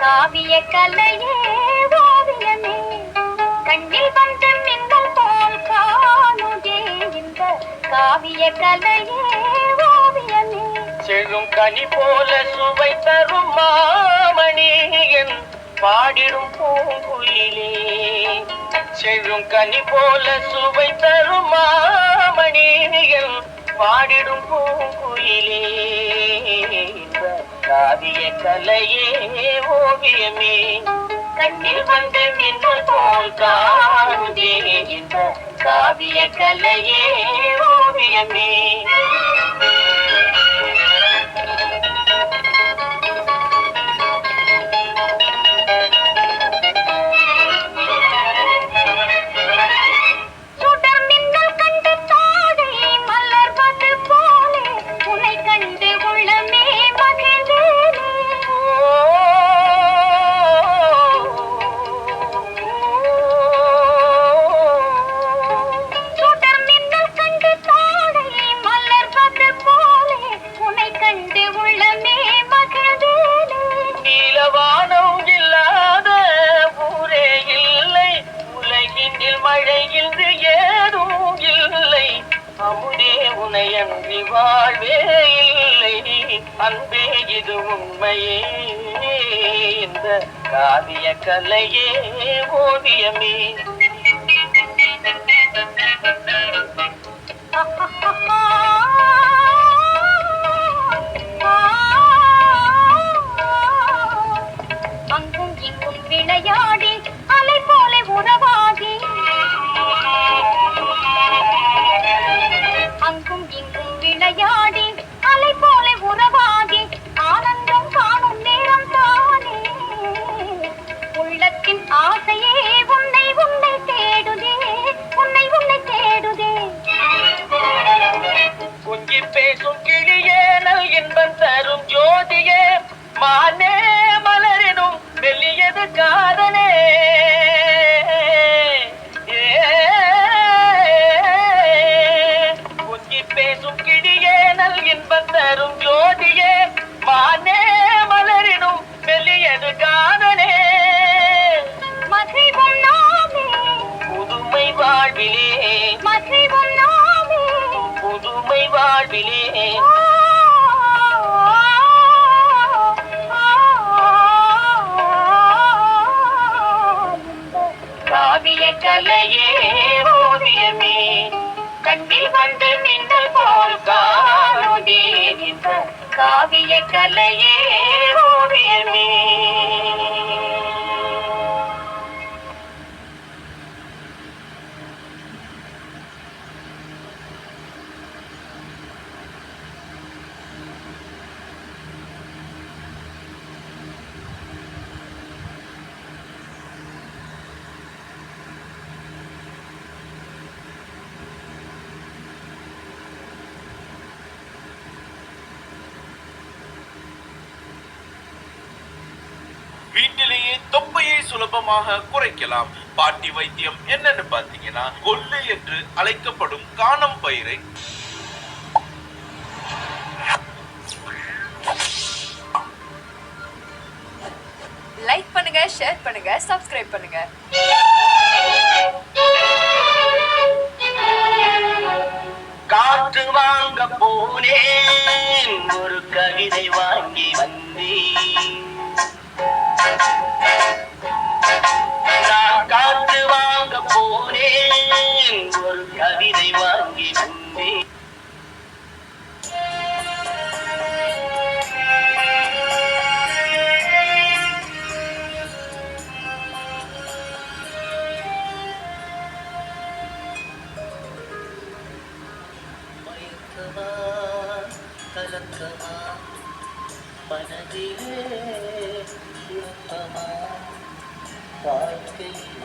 காவிய கலையே ஓவியமே. கண்ணில் வந்த மின்னல் போல் காணுதே இந்த காவிய கலையே செழும் கனி போல சுவை தரும் மாமணி என் பாடிடும் பூங்குயிலே. செழும் கனி போல சுவை தரும் மாமணி என் பாடிடும் பூங்குயிலே. காவிய கலையே ஓவியமே. கண்ணில் வந்த மின்னல் போல் காவிய கலையே ஓவியமே. அமுதே உனையன்றி வாழ்வே இல்லை. அன்பே இது உண்மையே. இந்த காவிய கலையே ஓவியமே. வாழ்விலே புதுமை வாழ்விலே காவிய கலையே ஓவியமே கண்ணில் வந்து மின்னல் போல் காணுதே காவிய கலையே ஓவியமே தொப்பையை சுலபமாக குறைக்கலாம். பாட்டி வைத்தியம் என்னன்னு பாத்தீங்கன்னா கொள்ளு என்று அழைக்கப்படும் காணம் பயிரை லைக் பண்ணுங்க ஷேர் பண்ணுங்க சப்ஸ்கிரைப் பண்ணுங்க. காற்று வாங்க போனேன் ஒரு கவிதை வாங்கி வந்தேன். மனதிலே குழப்பமா வாழ்க்கையில்